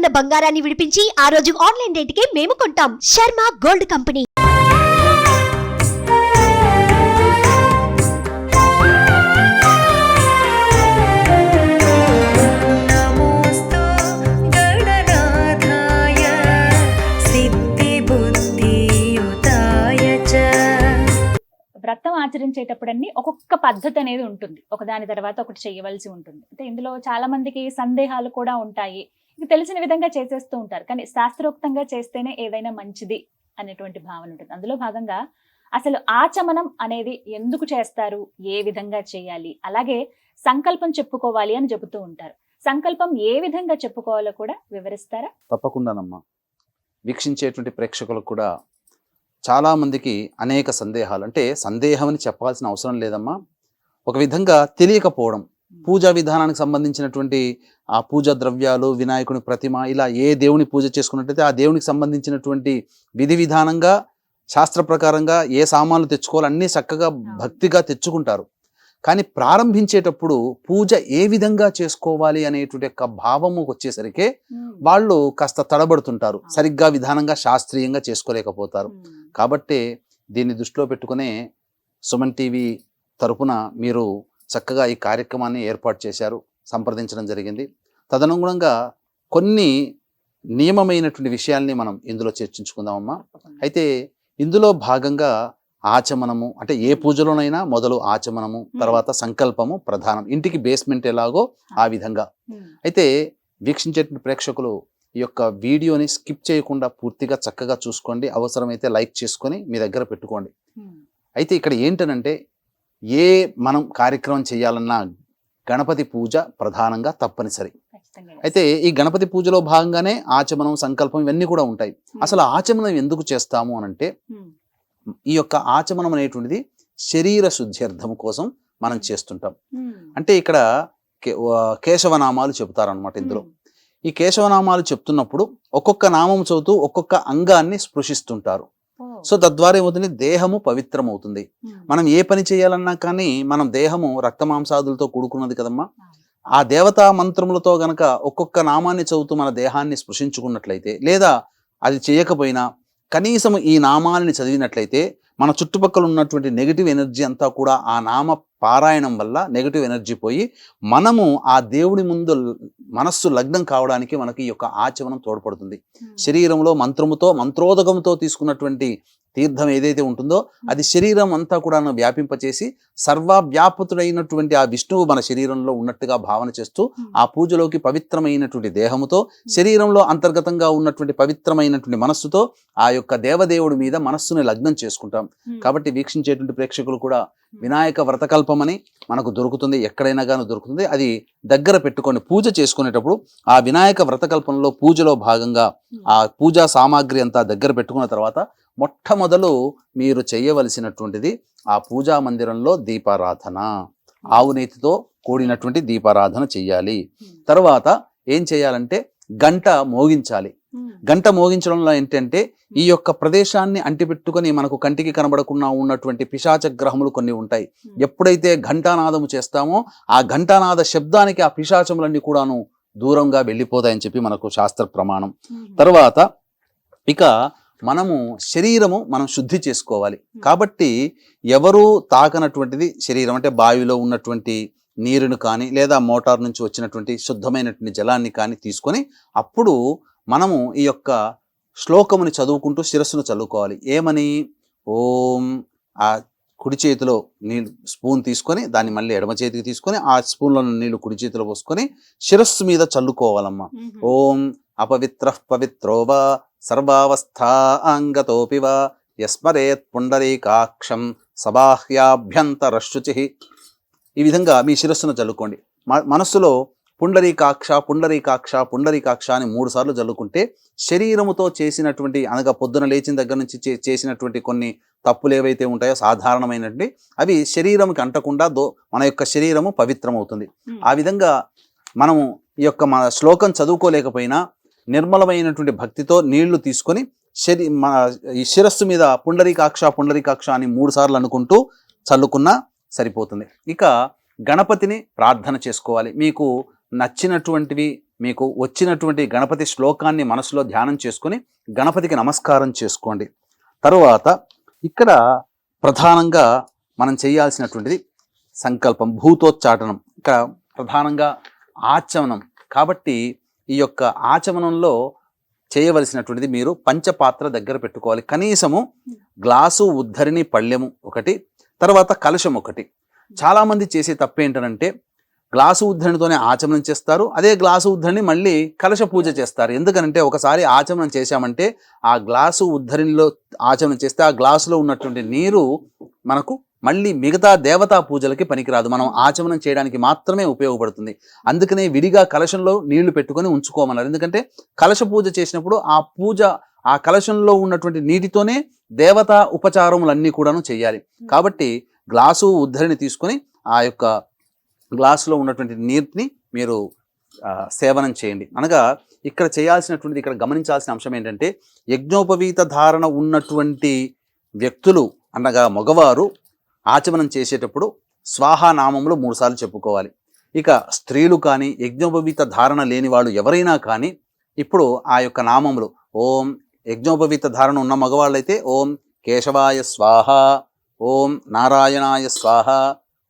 ఉన్న బంగారాన్ని విడిపించి ఆ రోజు ఆన్లైన్ రేటుకే మేము కొంటాం. Sharma gold company. వ్రతం ఆచరించేటప్పుడన్నీ ఒక్కొక్క పద్ధతి అనేది ఉంటుంది. ఒకదాని తర్వాత ఒకటి చేయవలసి ఉంటుంది. అంటే ఇందులో చాలా మందికి సందేహాలు కూడా ఉంటాయి. తెలిసిన విధంగా చేసేస్తూ ఉంటారు. కానీ శాస్త్రోక్తంగా చేస్తేనే ఏదైనా మంచిది అనేటువంటి భావన ఉంటుంది. అందులో భాగంగా అసలు ఆచమనం అనేది ఎందుకు చేస్తారు? ఏ విధంగా చేయాలి? అలాగే సంకల్పం చెప్పుకోవాలి అని చెబుతూ ఉంటారు. సంకల్పం ఏ విధంగా చెప్పుకోవాలో కూడా వివరిస్తారా? తప్పకుండానమ్మా. వీక్షించేటువంటి ప్రేక్షకులకు కూడా చాలామందికి అనేక సందేహాలు. అంటే సందేహం అని చెప్పాల్సిన అవసరం లేదమ్మా. ఒక విధంగా తెలియకపోవడం పూజా విధానానికి సంబంధించినటువంటి ఆ పూజా ద్రవ్యాలు వినాయకుని ప్రతిమ ఇలా ఏ దేవుని పూజ చేసుకున్నట్టయితే ఆ దేవునికి సంబంధించినటువంటి విధి విధానంగా శాస్త్ర ప్రకారంగా ఏ సామాన్లు తెచ్చుకోవాలి అన్నీ చక్కగా భక్తిగా తెచ్చుకుంటారు. కానీ ప్రారంభించేటప్పుడు పూజ ఏ విధంగా చేసుకోవాలి అనేటువంటి యొక్క భావము వచ్చేసరికి వాళ్ళు కాస్త తడబడుతుంటారు. సరిగ్గా విధానంగా శాస్త్రీయంగా చేసుకోలేకపోతారు. కాబట్టి దీన్ని దృష్టిలో పెట్టుకునే సుమన్ టీవీ తరపున మీరు చక్కగా ఈ కార్యక్రమాన్ని ఏర్పాటు చేశారు సంప్రదించడం జరిగింది. తదనుగుణంగా కొన్ని నియమమైనటువంటి విషయాల్ని మనం ఇందులో చర్చించుకుందామమ్మా. అయితే ఇందులో భాగంగా ఆచమనము అంటే ఏ పూజలోనైనా మొదలు ఆచమనము తర్వాత సంకల్పము ప్రధానం. ఇంటికి బేస్మెంట్ ఎలాగో ఆ విధంగా. అయితే వీక్షించేటువంటి ప్రేక్షకులు ఈ యొక్క వీడియోని స్కిప్ చేయకుండా పూర్తిగా చక్కగా చూసుకోండి. అవసరమైతే లైక్ చేసుకొని మీ దగ్గర పెట్టుకోండి. అయితే ఇక్కడ ఏంటనంటే ఏ మనం కార్యక్రమం చేయాలన్నా గణపతి పూజ ప్రధానంగా తప్పనిసరి. అయితే ఈ గణపతి పూజలో భాగంగానే ఆచమనం సంకల్పం ఇవన్నీ కూడా ఉంటాయి. అసలు ఆచమనం ఎందుకు చేస్తాము అనంటే ఈ యొక్క ఆచమనం అనేటువంటిది శరీర శుద్ధ్యర్థం కోసం మనం చేస్తుంటాం. అంటే ఇక్కడ కేశవనామాలు చెబుతారనమాట ఇందులో. ఈ కేశవనామాలు చెప్తున్నప్పుడు ఒక్కొక్క నామం చదువుతూ ఒక్కొక్క అంగాన్ని స్పృశిస్తుంటారు. సో తద్వారా ఏమవుతుంది? దేహము పవిత్రమవుతుంది. మనం ఏ పని చేయాలన్నా కానీ మనం దేహము రక్తమాంసాదులతో కూడుకున్నది కదమ్మా. ఆ. దేవతా మంత్రములతో గనక ఒక్కొక్క నామాన్ని చదువుతూ మన దేహాన్ని స్పృశించుకున్నట్లయితే లేదా అది చేయకపోయినా కనీసం ఈ నామాలని చదివినట్లయితే మన చుట్టుపక్కల ఉన్నటువంటి నెగిటివ్ ఎనర్జీ అంతా కూడా ఆ నామ పారాయణం వల్ల నెగిటివ్ ఎనర్జీ పోయి మనము ఆ దేవుడి ముందు మనస్సు లగ్నం కావడానికి మనకి ఈ యొక్క ఆచమనం తోడ్పడుతుంది. శరీరంలో మంత్రముతో మంత్రోదకంతో తీసుకున్నటువంటి తీర్థం ఏదైతే ఉంటుందో అది శరీరం అంతా కూడా వ్యాపింపచేసి సర్వవ్యాపతుడైనటువంటి ఆ విష్ణువు మన శరీరంలో ఉన్నట్టుగా భావన చేస్తూ ఆ పూజలోకి పవిత్రమైనటువంటి దేహముతో శరీరంలో అంతర్గతంగా ఉన్నటువంటి పవిత్రమైనటువంటి మనస్సుతో ఆ యొక్క దేవదేవుడి మీద మనస్సుని లగ్నం చేసుకుంటాం. కాబట్టి వీక్షించేటువంటి ప్రేక్షకులు కూడా వినాయక వ్రతకల్పమని మనకు దొరుకుతుంది ఎక్కడైనా కానీ దొరుకుతుంది. అది దగ్గర పెట్టుకొని పూజ చేసుకునేటప్పుడు ఆ వినాయక వ్రతకల్పంలో పూజలో భాగంగా ఆ పూజా సామాగ్రి అంతా దగ్గర పెట్టుకున్న తర్వాత మొట్టమొదలు మీరు చేయవలసినటువంటిది ఆ పూజా మందిరంలో దీపారాధన. ఆవు నేతితో కూడినటువంటి దీపారాధన చెయ్యాలి. తర్వాత ఏం చేయాలంటే గంట మోగించాలి. గంట మోగించడంలో ఏంటంటే ఈ యొక్క ప్రదేశాన్ని అంటిపెట్టుకొని మనకు కంటికి కనబడకుండా ఉన్నటువంటి పిశాచ గ్రహములు కొన్ని ఉంటాయి. ఎప్పుడైతే ఘంటానాదము చేస్తామో ఆ ఘంటానాద శబ్దానికి ఆ పిశాచములన్నీ కూడాను దూరంగా వెళ్ళిపోతాయని చెప్పి మనకు శాస్త్ర ప్రమాణం. తర్వాత ఇక మనము శరీరము మనం శుద్ధి చేసుకోవాలి. కాబట్టి ఎవరు తాకనటువంటిది శరీరం అంటే బావిలో ఉన్నటువంటి నీరును కానీ లేదా మోటార్ నుంచి వచ్చినటువంటి శుద్ధమైనటువంటి జలాన్ని కానీ తీసుకొని అప్పుడు మనము ఈ యొక్క శ్లోకముని చదువుకుంటూ శిరస్సును చదువుకోవాలి ఏమని? ఓం ఆ కుడి చేతిలో నీళ్ళు స్పూన్ తీసుకొని దాన్ని మళ్ళీ ఎడమ చేతికి తీసుకొని ఆ స్పూన్లో నీళ్ళు కుడి చేతిలో పోసుకొని శిరస్సు మీద చల్లుకోవాలమ్మా. ఓం అపవిత్ర పవిత్రో వా సర్వావస్థాంగతోపి వా యస్మరేత్ పుండరీకాక్షం సబాహ్యాభ్యంతరశుచి ఈ విధంగా మీ శిరస్సును చల్లుకోండి. మ- మనస్సులో పుండరీకాక్ష పుండరీకాక్ష పుండరీకాక్ష అని మూడు సార్లు చల్లుకుంటే శరీరముతో చేసినటువంటి అనగా పొద్దున లేచిన దగ్గర నుంచి చే- చేసినటువంటి కొన్ని తప్పులు ఏవైతే ఉంటాయో సాధారణమైనటువంటి అవి శరీరంకి అంటకుండా దో మన యొక్క శరీరము పవిత్రమవుతుంది. ఆ విధంగా మనము ఈ యొక్క మన శ్లోకం చదువుకోలేకపోయినా నిర్మలమైనటువంటి భక్తితో నీళ్ళు తీసుకొని శరీ మన ఈ శిరస్సు మీద పుండరీకాక్ష పుండరీకాక్ష అని మూడు సార్లు అనుకుంటూ చల్లుకున్నా సరిపోతుంది. ఇక గణపతిని ప్రార్థన చేసుకోవాలి. మీకు నచ్చినటువంటివి మీకు వచ్చినటువంటి గణపతి శ్లోకాన్ని మనసులో ధ్యానం చేసుకొని గణపతికి నమస్కారం చేసుకోండి. తరువాత ఇక్కడ ప్రధానంగా మనం చేయాల్సినటువంటిది సంకల్పం భూతోచ్చాటనం. ఇక్కడ ప్రధానంగా ఆచమనం. కాబట్టి ఈ యొక్క ఆచమనంలో చేయవలసినటువంటిది మీరు పంచపాత్ర దగ్గర పెట్టుకోవాలి. కనీసము గ్లాసు ఉద్ధరిణి పళ్ళెము ఒకటి తర్వాత కలశం ఒకటి. చాలామంది చేసే తప్పు ఏంటంటే గ్లాసు ఉద్ధరణితోనే ఆచమనం చేస్తారు. అదే గ్లాసు ఉద్ధరణి మళ్ళీ కలశ పూజ చేస్తారు. ఎందుకనంటే ఒకసారి ఆచమనం చేశామంటే ఆ గ్లాసు ఉద్ధరణిలో ఆచమనం చేస్తే ఆ గ్లాసులో ఉన్నటువంటి నీరు మనకు మళ్ళీ మిగతా దేవతా పూజలకి పనికిరాదు. మనం ఆచమనం చేయడానికి మాత్రమే ఉపయోగపడుతుంది. అందుకనే విడిగా కలశంలో నీళ్ళు పెట్టుకొని ఉంచుకోమన్నారు. ఎందుకంటే కలశ పూజ చేసినప్పుడు ఆ పూజ ఆ కలశంలో ఉన్నటువంటి నీటితోనే దేవతా ఉపచారములన్నీ కూడాను చేయాలి. కాబట్టి గ్లాసు ఉద్ధరిని తీసుకొని ఆ యొక్క గ్లాసులో ఉన్నటువంటి నీటిని మీరు సేవనం చేయండి. అనగా ఇక్కడ చేయాల్సినటువంటిది ఇక్కడ గమనించాల్సిన అంశం ఏంటంటే యజ్ఞోపవీత ధారణ ఉన్నటువంటి వ్యక్తులు అనగా మగవారు ఆచమనం చేసేటప్పుడు స్వాహా నామములు మూడుసార్లు చెప్పుకోవాలి. ఇక స్త్రీలు కానీ యజ్ఞోపవీత ధారణ లేని వాళ్ళు ఎవరైనా కానీ ఇప్పుడు ఆ యొక్క నామములు ఓం యజ్ఞోపవీత ధారణ ఉన్న మగవాళ్ళైతే ఓం కేశవాయ స్వాహ ఓం నారాయణాయ స్వాహ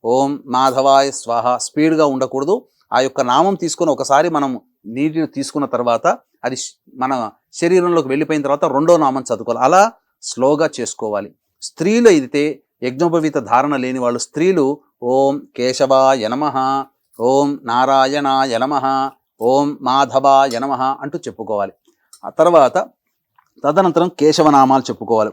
ఓం మాధవాయ స్వాహ. స్పీడ్గా ఉండకూడదు. ఆ యొక్క నామం తీసుకొని ఒకసారి మనం నీటిని తీసుకున్న తర్వాత అది మన శరీరంలోకి వెళ్ళిపోయిన తర్వాత రెండో నామం చదువుకోవాలి. అలా స్లోగా చేసుకోవాలి. స్త్రీలు అయితే యజ్ఞోపవీత ధారణ లేని వాళ్ళు స్త్రీలు ఓం కేశవాయ నమ ఓం నారాయణాయ నమ ఓం మాధవాయ నమ అంటూ చెప్పుకోవాలి. ఆ తర్వాత తదనంతరం కేశవనామాలు చెప్పుకోవాలి.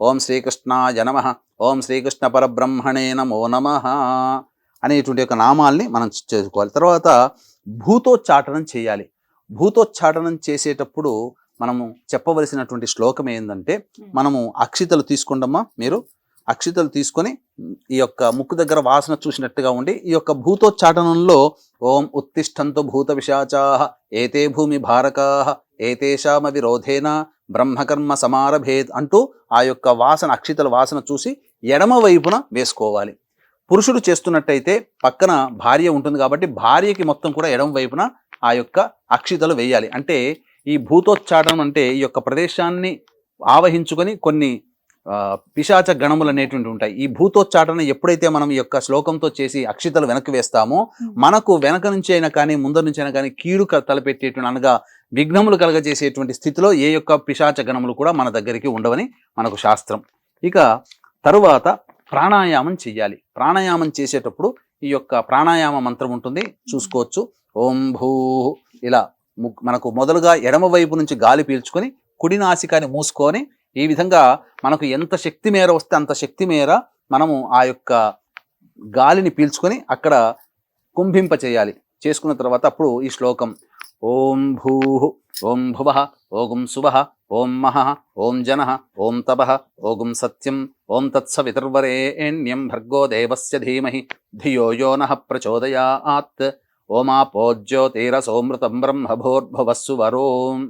ఓం శ్రీకృష్ణాయ నమ. ఓం శ్రీకృష్ణ పరబ్రహ్మణే నమో నమ అనేటువంటి యొక్క నామాల్ని మనం చేసుకోవాలి. తర్వాత భూతోచ్చాటనం చేయాలి. భూతోచ్చాటనం చేసేటప్పుడు మనము చెప్పవలసినటువంటి శ్లోకం ఏంటంటే మనము అక్షితలు తీసుకుండమ్మా మీరు అక్షితలు తీసుకొని ఈ యొక్క ముక్కు దగ్గర వాసన చూసినట్టుగా ఉండి ఈ యొక్క భూతోచ్చాటనంలో ఓం ఉత్తిష్టంతో భూత విశాచా ఏతే భూమి భారకా ఏతేషామ విరోధేన బ్రహ్మకర్మ సమారభేద్ అంటూ ఆ యొక్క వాసన అక్షితల వాసన చూసి ఎడమ వైపున వేసుకోవాలి. పురుషుడు చేస్తున్నట్టయితే పక్కన భార్య ఉంటుంది కాబట్టి భార్యకి మొత్తం కూడా ఎడమ వైపున ఆ యొక్క అక్షితలు వేయాలి. అంటే ఈ భూతోచ్చాటనం అంటే ఈ యొక్క ప్రదేశాన్ని ఆవహించుకొని కొన్ని పిశాచ గణములు అనేటువంటి ఉంటాయి. ఈ భూతోచ్చాటన ఎప్పుడైతే మనం ఈ యొక్క శ్లోకంతో చేసి అక్షితలు వెనక్కి వేస్తామో మనకు వెనక నుంచి అయినా కానీ ముందర నుంచి అయినా కానీ కీడు క- తలపెట్టేటువంటి అనగా విఘ్నములు కలగజేసేటువంటి స్థితిలో ఏ యొక్క పిశాచ గణములు కూడా మన దగ్గరికి ఉండవని మనకు శాస్త్రం. ఇక తరువాత ప్రాణాయామం చెయ్యాలి. ప్రాణాయామం చేసేటప్పుడు ఈ యొక్క ప్రాణాయామ మంత్రం ఉంటుంది. చూసుకోవచ్చు. ఓం భూ. ఇలా మనకు మొదలుగా ఎడమ వైపు నుంచి గాలి పీల్చుకొని కుడి నాసికాన్ని మూసుకొని ఈ విధంగా మనకు ఎంత శక్తి మేర వస్తే అంత శక్తి మేర మనము ఆ యొక్క గాలిని పీల్చుకొని అక్కడ కుంభింప చేయాలి చేసుకున్న తర్వాత అప్పుడు ఈ శ్లోకం ఓం భూ ఓం భువ ఓగుం శువ ఓం మహ ఓం జన ఓం తప ఓగుం సత్యం ఓం తత్సవితుర్వరేణ్యం భర్గో దేవస్య ధీమహి ధియో యో నః ప్రచోదయాత్ ఓమాపో జ్యోతిరసోమృతం బ్రహ్మభోర్భవస్సు వరోం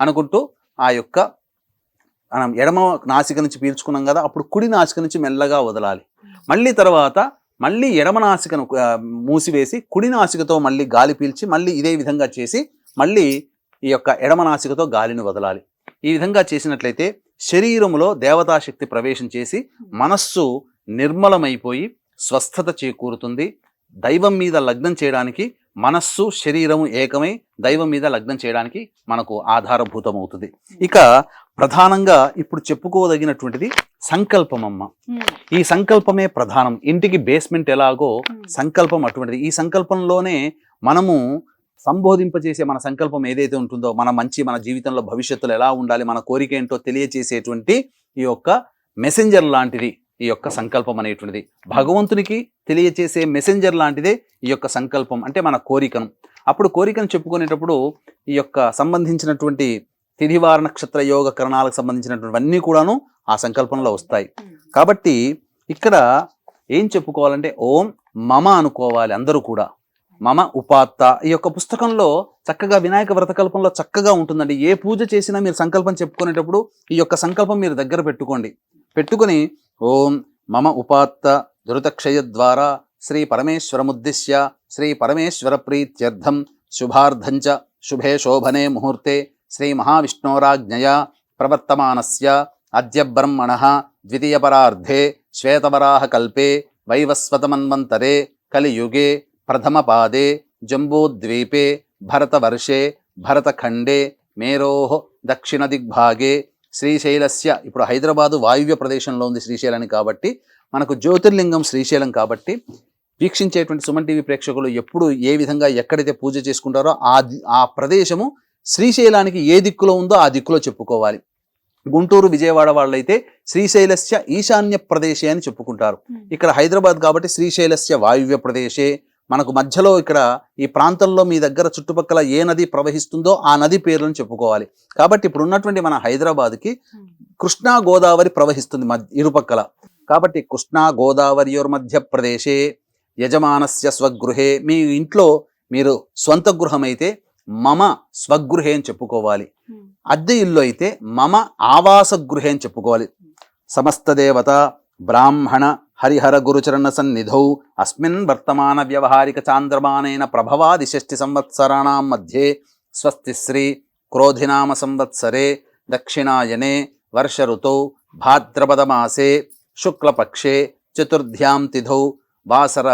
అనుకుంటూ ఆ యొక్క మనం ఎడమ నాసిక నుంచి పీల్చుకున్నాం కదా అప్పుడు కుడి నాసిక నుంచి మెల్లగా వదలాలి. మళ్ళీ తర్వాత మళ్ళీ ఎడమ నాసికను మూసివేసి కుడి నాసికతో మళ్ళీ గాలి పీల్చి మళ్ళీ ఇదే విధంగా చేసి మళ్ళీ ఈ యొక్క ఎడమ నాసికతో గాలిని వదలాలి. ఈ విధంగా చేసినట్లయితే శరీరంలో దేవతాశక్తి ప్రవేశం చేసి మనస్సు నిర్మలమైపోయి స్వస్థత చేకూరుతుంది. దైవం మీద లగ్నం చేయడానికి మనస్సు శరీరము ఏకమై దైవం మీద లగ్నం చేయడానికి మనకు ఆధారభూతమవుతుంది. ఇక ప్రధానంగా ఇప్పుడు చెప్పుకోదగినటువంటిది సంకల్పమమ్మ. ఈ సంకల్పమే ప్రధానం. ఇంటికి బేస్మెంట్ ఎలాగో సంకల్పం అటువంటిది. ఈ సంకల్పంలోనే మనము సంబోధింపజేసే మన సంకల్పం ఏదైతే ఉంటుందో మన మంచి మన జీవితంలో భవిష్యత్తులో ఎలా ఉండాలి మన కోరిక ఏంటో తెలియచేసేటువంటి ఈ యొక్క మెసెంజర్ లాంటిది ఈ యొక్క సంకల్పం అనేటువంటిది. భగవంతునికి తెలియచేసే మెసెంజర్ లాంటిదే ఈ యొక్క సంకల్పం. అంటే మన కోరికను. అప్పుడు కోరికను చెప్పుకునేటప్పుడు ఈ యొక్క సంబంధించినటువంటి తిథివార నక్షత్ర యోగ కరణాలకు సంబంధించినటువంటివన్నీ కూడాను ఆ సంకల్పంలో వస్తాయి. కాబట్టి ఇక్కడ ఏం చెప్పుకోవాలంటే ఓం మమ అనుకోవాలి అందరూ కూడా. మమ ఉపాత్త ఈ యొక్క పుస్తకంలో చక్కగా వినాయక వ్రతకల్పంలో చక్కగా ఉంటుందండి. ఏ పూజ చేసినా మీరు సంకల్పం చెప్పుకునేటప్పుడు ఈ యొక్క సంకల్పం మీరు దగ్గర పెట్టుకోండి. పెట్టుకొని ఓం మమ ఉపాత్త ధృతక్షయ ద్వారా శ్రీ పరమేశ్వరముద్దిశ్య శ్రీ పరమేశ్వర ప్రీత్యర్థం శుభార్థంచ శుభే శోభనే ముహూర్తే శ్రీ మహావిష్ణోరాజ్ఞయా ప్రవర్తమానస్య అద్య బ్రహ్మణ ద్వితీయపరార్ధే శ్వేతవరాహకల్పే వైవస్వతమన్వంతరే కలియుగే ప్రథమపాదే జంబూద్వీపే భరతవర్షే భరతఖండే మేరో దక్షిణ దిగ్భాగే శ్రీశైలస్య. ఇప్పుడు హైదరాబాదు వాయువ్య ప్రదేశంలో ఉంది శ్రీశైలాన్ని కాబట్టి మనకు జ్యోతిర్లింగం శ్రీశైలం కాబట్టి వీక్షించేటువంటి సుమన్ టీవీ ప్రేక్షకులు ఎప్పుడు ఏ విధంగా ఎక్కడైతే పూజ చేసుకుంటారో ఆ ఆ ప్రదేశము శ్రీశైలానికి ఏ దిక్కులో ఉందో ఆ దిక్కులో చెప్పుకోవాలి. గుంటూరు విజయవాడ వాళ్ళైతే శ్రీశైలస్య ఈశాన్య ప్రదేశే అని చెప్పుకుంటారు. ఇక్కడ హైదరాబాద్ కాబట్టి శ్రీశైలస్య వాయువ్య ప్రదేశే. మనకు మధ్యలో ఇక్కడ ఈ ప్రాంతంలో మీ దగ్గర చుట్టుపక్కల ఏ నది ప్రవహిస్తుందో ఆ నది పేర్లను చెప్పుకోవాలి. కాబట్టి ఇప్పుడు ఉన్నటువంటి మన హైదరాబాద్కి కృష్ణా గోదావరి ప్రవహిస్తుంది మధ్య ఇరుపక్కల. కాబట్టి కృష్ణా గోదావరియోర్ మధ్య ప్రదేశే. యజమానస్య స్వగృహే. మీ ఇంట్లో మీరు స్వంత గృహం అయితే మమ స్వగృహే అని చెప్పుకోవాలి. అద్దె ఇల్లు అయితే మమ ఆవాస గృహే అని చెప్పుకోవాలి. సమస్త దేవత బ్రాహ్మణ హరిహర గురుచరణ సన్నిధౌ అస్మిన్ వర్తమాన వ్యవహారిక చాంద్రమానైన ప్రభవాది షష్ఠి సంవత్సరాణం మధ్యే స్వస్తి శ్రీ క్రోధినామ సంవత్సరే దక్షిణాయనే వర్ష ఋతౌ భాద్రపద మాసే శుక్లపక్షే చతుర్థ్యాం తిథౌ వాసర.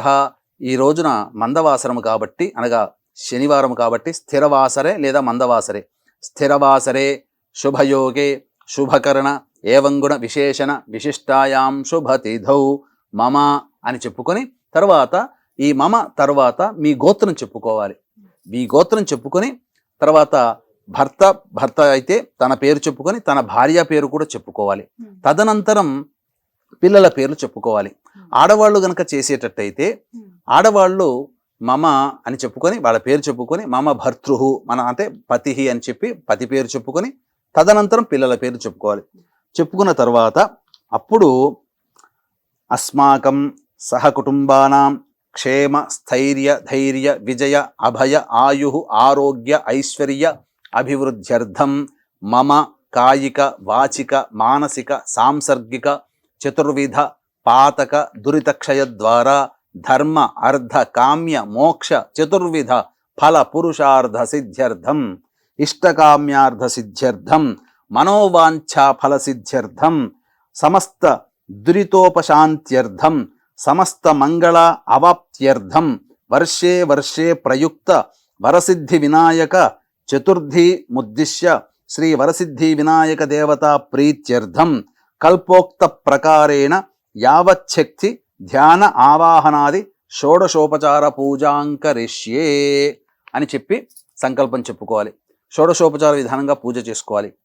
ఈ రోజున మందవాసరము కాబట్టి అనగా శనివారం కాబట్టి స్థిరవాసరే లేదా మందవాసరే. స్థిరవాసరే శుభయోగే శుభకరణ ఏవంగుణ విశేషణ విశిష్టాయాం శుభతిథౌ మమ అని చెప్పుకొని తర్వాత ఈ మమ తర్వాత మీ గోత్రం చెప్పుకోవాలి. మీ గోత్రం చెప్పుకొని తర్వాత భర్త భర్త అయితే తన పేరు చెప్పుకొని తన భార్య పేరు కూడా చెప్పుకోవాలి. తదనంతరం పిల్లల పేర్లు చెప్పుకోవాలి. ఆడవాళ్ళు గనక చేసేటట్టయితే ఆడవాళ్ళు మమ అని చెప్పుకొని వాళ్ళ పేరు చెప్పుకొని మమ భర్తృహు మన అంటే పతిహి అని చెప్పి పతి పేరు చెప్పుకొని తదనంతరం పిల్లల పేరు చెప్పుకోవాలి. చెప్పుకున్న తర్వాత అప్పుడు అస్మాకం సహకుటుంబానాం క్షేమ స్థైర్య ధైర్య విజయ అభయ ఆయు ఆరోగ్య ఐశ్వర్య అభివృద్ధ్యర్థం మమ కాయిక వాచిక మానసిక సాంసర్గిక చతుర్విధ పాతక దురితక్షయ ద్వారా ధర్మ అర్ధ కామ్య మోక్ష చతుర్విధ ఫల పురుషార్థ సిద్ధ్యర్థం ఇష్టకామ్యార్థ సిద్ధ్యర్థం మనోవాంఛా ఫల సిద్ధ్యర్థం సమస్త దురితోపశాంత్యర్థం సమస్త మంగళ అవాప్త్యర్థం వర్షే వర్షే ప్రయుక్త వరసిద్ధి వినాయక చతుర్థి ముద్దిశ్య శ్రీ వరసిద్ధి వినాయక దేవతా ప్రీత్యర్థం కల్పోక్త ప్రకారేణ యావచ్చక్తి ధ్యాన ఆవాహనాది షోడశోపచార పూజాంకరిష్యే అని చెప్పి సంకల్పం చెప్పుకోవాలి. షోడశోపచార విధానంగా పూజ చేసుకోవాలి.